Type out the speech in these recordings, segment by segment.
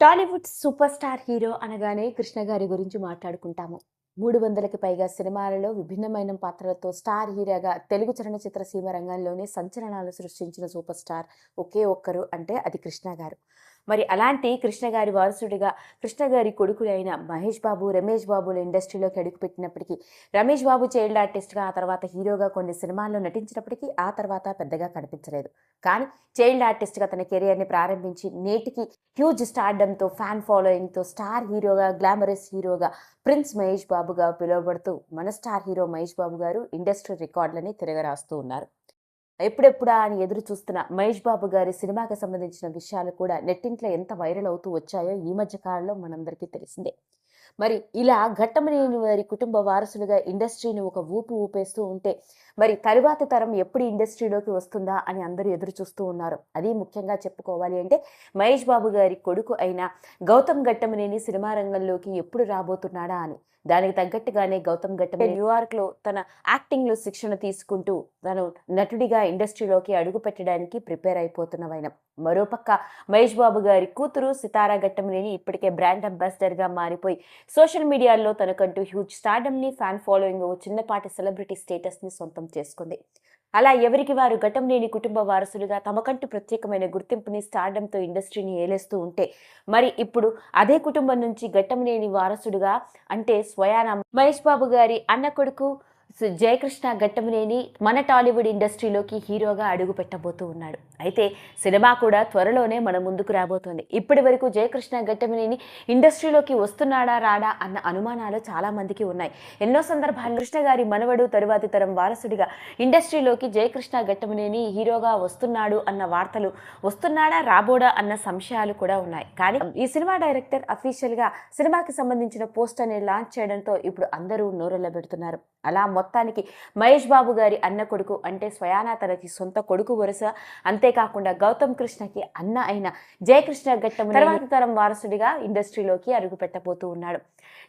Tollywood super star hero అనగానే కృష్ణ గారి గురించి మాట్లాడుకుంటాము. మూడు వందలకి పైగా సినిమాలలో విభిన్నమైన పాత్రలతో స్టార్ హీరోగా తెలుగు చలనచిత్ర సీమ రంగంలోనే సంచలనాలు సృష్టించిన సూపర్ స్టార్ ఒకే ఒక్కరు అంటే అది కృష్ణ గారు. మరి అలాంటి కృష్ణ గారి వారసుడిగా కృష్ణ గారి కొడుకులైన మహేష్ బాబు రమేష్ బాబుల ఇండస్ట్రీలోకి అడుగుపెట్టినప్పటికీ రమేష్ బాబు చైల్డ్ ఆర్టిస్ట్గా ఆ తర్వాత హీరోగా కొన్ని సినిమాల్లో నటించినప్పటికీ ఆ తర్వాత పెద్దగా కనిపించలేదు. కానీ చైల్డ్ ఆర్టిస్ట్గా తన కెరియర్ని ప్రారంభించి నేటికి హ్యూజ్ స్టార్డంతో ఫ్యాన్ ఫాలోయింగ్తో స్టార్ హీరోగా గ్లామరస్ హీరోగా ప్రిన్స్ మహేష్ బాబుగా పిలువబడుతూ మన స్టార్ హీరో మహేష్ బాబు గారు ఇండస్ట్రీ రికార్డులని తిరగరాస్తూ ఉన్నారు. ఎప్పుడెప్పుడా అని ఎదురు చూస్తున్న మహేష్ బాబు గారి సినిమాకి సంబంధించిన విషయాలు కూడా నెట్టింట్లో ఎంత వైరల్ అవుతూ వచ్చాయో ఈ మధ్య కాలంలో మనందరికీ తెలిసిందే. మరి ఇలా ఘట్టమనేని వారి కుటుంబ వారసులుగా ఇండస్ట్రీని ఒక ఊపు ఊపేస్తూ ఉంటే మరి తరువాత తరం ఎప్పుడు ఇండస్ట్రీలోకి వస్తుందా అని అందరూ ఎదురు చూస్తూ ఉన్నారు. అది ముఖ్యంగా చెప్పుకోవాలి అంటే మహేష్ బాబు గారి కొడుకు అయిన గౌతమ్ ఘట్టమనేని సినిమా రంగంలోకి ఎప్పుడు రాబోతున్నాడా అని. దానికి తగ్గట్టుగానే గౌతమ్ ఘట్టం న్యూయార్క్లో తన యాక్టింగ్లో శిక్షణ తీసుకుంటూ తను నటుడిగా ఇండస్ట్రీలోకి అడుగు పెట్టడానికి ప్రిపేర్ అయిపోతున్నవైన మరోపక్క మహేష్ బాబు గారి కూతురు సితారా ఘట్టమనేని ఇప్పటికే బ్రాండ్ అంబాసిడర్గా మారిపోయి సోషల్ మీడియాలో తనకంటూ హ్యూజ్ స్టార్డమ్ని ఫ్యాన్ ఫాలోయింగ్ ఓ చిన్నపాటి సెలబ్రిటీ స్టేటస్ని సొంతం చేసుకుంది. అలా ఎవరికి వారు ఘటంలేని కుటుంబ వారసులుగా తమకంటూ ప్రత్యేకమైన గుర్తింపుని స్టార్డంతో ఇండస్ట్రీని ఏలేస్తూ ఉంటే మరి ఇప్పుడు అదే కుటుంబం నుంచి ఘట్టంలేని వారసుడుగా అంటే స్వయాన మహేష్ బాబు గారి అన్న కొడుకు జయకృష్ణ ఘట్టమనేని మన టాలీవుడ్ ఇండస్ట్రీలోకి హీరోగా అడుగు పెట్టబోతూ ఉన్నాడు. అయితే సినిమా కూడా త్వరలోనే మన ముందుకు రాబోతోంది. ఇప్పటి వరకు జయకృష్ణ ఘట్టమనేని ఇండస్ట్రీలోకి వస్తున్నాడా రాడా అన్న అనుమానాలు చాలా మందికి ఉన్నాయి. ఎన్నో సందర్భాల్లో కృష్ణ గారి మనవడు తరువాతి తరం వారసుడిగా ఇండస్ట్రీలోకి జయకృష్ణ ఘట్టమనేని హీరోగా వస్తున్నాడు అన్న వార్తలు వస్తున్నాడా రాబోడా అన్న సంశయాలు కూడా ఉన్నాయి. కానీ ఈ సినిమా డైరెక్టర్ అఫీషియల్గా సినిమాకి సంబంధించిన పోస్టర్ని లాంచ్ చేయడంతో ఇప్పుడు అందరూ నోరెళ్ళబెడుతున్నారు. అలా మొత్తానికి మహేష్ బాబు గారి అన్న కొడుకు అంటే స్వయానా తనకి సొంత కొడుకు వరుస. అంతేకాకుండా గౌతమ్ కృష్ణకి అన్న అయిన జయకృష్ణ ఘట్టం తర్వాత తరం వారసుడిగా ఇండస్ట్రీలోకి అడుగు పెట్టబోతూ ఉన్నాడు.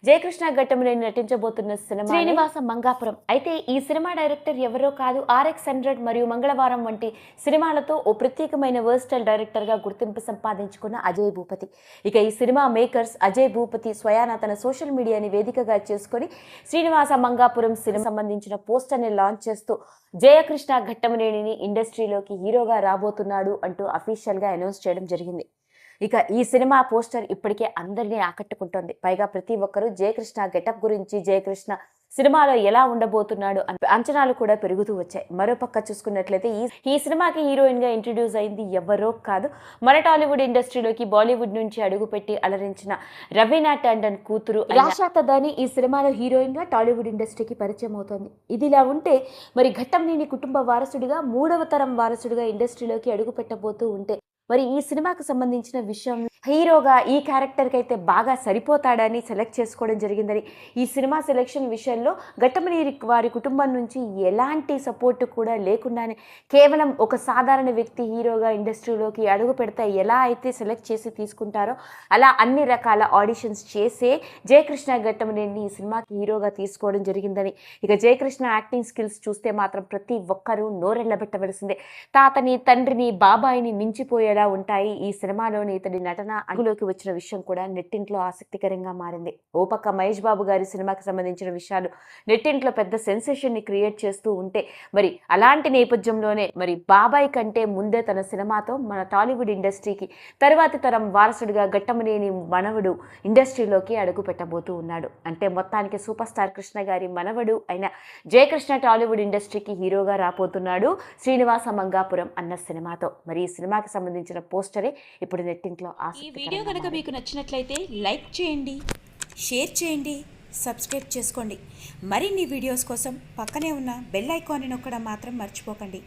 జయకృష్ణ ఘట్టమునేని నటించబోతున్న సినిమా శ్రీనివాస మంగాపురం. అయితే ఈ సినిమా డైరెక్టర్ ఎవరో కాదు ఆర్ఎక్స్ హండ్రెడ్ మరియు మంగళవారం వంటి సినిమాలతో ఓ ప్రత్యేకమైన వర్స్టైల్ డైరెక్టర్గా గుర్తింపు సంపాదించుకున్న అజయ్ భూపతి. ఇక ఈ సినిమా మేకర్స్ అజయ్ భూపతి స్వయానా తన సోషల్ మీడియాని వేదికగా చేసుకొని శ్రీనివాస మంగాపురం సినిమా సంబంధించిన పోస్టర్ని లాంచ్ చేస్తూ జయకృష్ణ ఘట్టమనేనిని ఇండస్ట్రీలోకి హీరోగా రాబోతున్నాడు అంటూ అఫీషియల్గా అనౌన్స్ చేయడం జరిగింది. ఇక ఈ సినిమా పోస్టర్ ఇప్పటికే అందరినీ ఆకట్టుకుంటోంది. పైగా ప్రతి ఒక్కరూ జయకృష్ణ గెటప్ గురించి జయకృష్ణ సినిమాలో ఎలా ఉండబోతున్నాడు అని అంచనాలు కూడా పెరుగుతూ వచ్చాయి. మరోపక్క చూసుకున్నట్లయితే ఈ ఈ సినిమాకి హీరోయిన్గా ఇంట్రడ్యూస్ అయింది ఎవరో కాదు. మన టాలీవుడ్ ఇండస్ట్రీలోకి బాలీవుడ్ నుంచి అడుగుపెట్టి అలరించిన రవీనా టండన్ కూతురు రాషా తదాని ఈ సినిమాలో హీరోయిన్గా టాలీవుడ్ ఇండస్ట్రీకి పరిచయం అవుతోంది. ఇదిలా ఉంటే మరి ఘట్టం ఘట్టంనేని కుటుంబ వారసుడిగా మూడవ తరం వారసుడిగా ఇండస్ట్రీలోకి అడుగు పెట్టబోతూ ఉంటే మరి ఈ సినిమాకు సంబంధించిన విషయం హీరోగా ఈ క్యారెక్టర్కి అయితే బాగా సరిపోతాడని సెలెక్ట్ చేసుకోవడం జరిగిందని ఈ సినిమా సెలెక్షన్ విషయంలో ఘట్టమనేని వారి కుటుంబం నుంచి ఎలాంటి సపోర్ట్ కూడా లేకుండానే కేవలం ఒక సాధారణ వ్యక్తి హీరోగా ఇండస్ట్రీలోకి అడుగు పెడితే ఎలా అయితే సెలెక్ట్ చేసి తీసుకుంటారో అలా అన్ని రకాల ఆడిషన్స్ చేసే జయకృష్ణ ఘట్టమనేని ఈ సినిమాకి హీరోగా తీసుకోవడం జరిగిందని. ఇక జయకృష్ణ యాక్టింగ్ స్కిల్స్ చూస్తే మాత్రం ప్రతి ఒక్కరూ నోరెళ్ళబెట్టవలసిందే. తాతని తండ్రిని బాబాయిని మించిపోయేలా ఉంటాయి? ఈ సినిమాలోని ఇతడి నటన అడుగులోకి వచ్చిన విషయం కూడా నెట్టింట్లో ఆసక్తికరంగా మారింది. ఓ పక్క మహేష్ బాబు గారి సినిమాకి సంబంధించిన విషయాలు నెట్టింట్లో పెద్ద సెన్సేషన్ని క్రియేట్ చేస్తూ ఉంటే మరి అలాంటి నేపథ్యంలోనే మరి బాబాయ్ కంటే ముందే తన సినిమాతో మన టాలీవుడ్ ఇండస్ట్రీకి తరువాతి తరం వారసుడిగా గట్టమనేని మనవడు ఇండస్ట్రీలోకి అడుగు పెట్టబోతూ ఉన్నాడు. అంటే మొత్తానికి సూపర్ స్టార్ కృష్ణ గారి మనవడు అయిన జయకృష్ణ టాలీవుడ్ ఇండస్ట్రీకి హీరోగా రాబోతున్నాడు శ్రీనివాస మంగాపురం అన్న సినిమాతో. మరి ఈ సినిమాకి సంబంధించిన పోస్టరే ఇప్పుడు నెట్టింట్లో ఈ వీడియో కనుక మీకు నచ్చినట్లయితే లైక్ చేయండి షేర్ చేయండి సబ్స్క్రైబ్ చేసుకోండి. మరిన్ని వీడియోస్ కోసం పక్కనే ఉన్న బెల్ ఐకాన్ని నొక్కడం మాత్రం మర్చిపోకండి.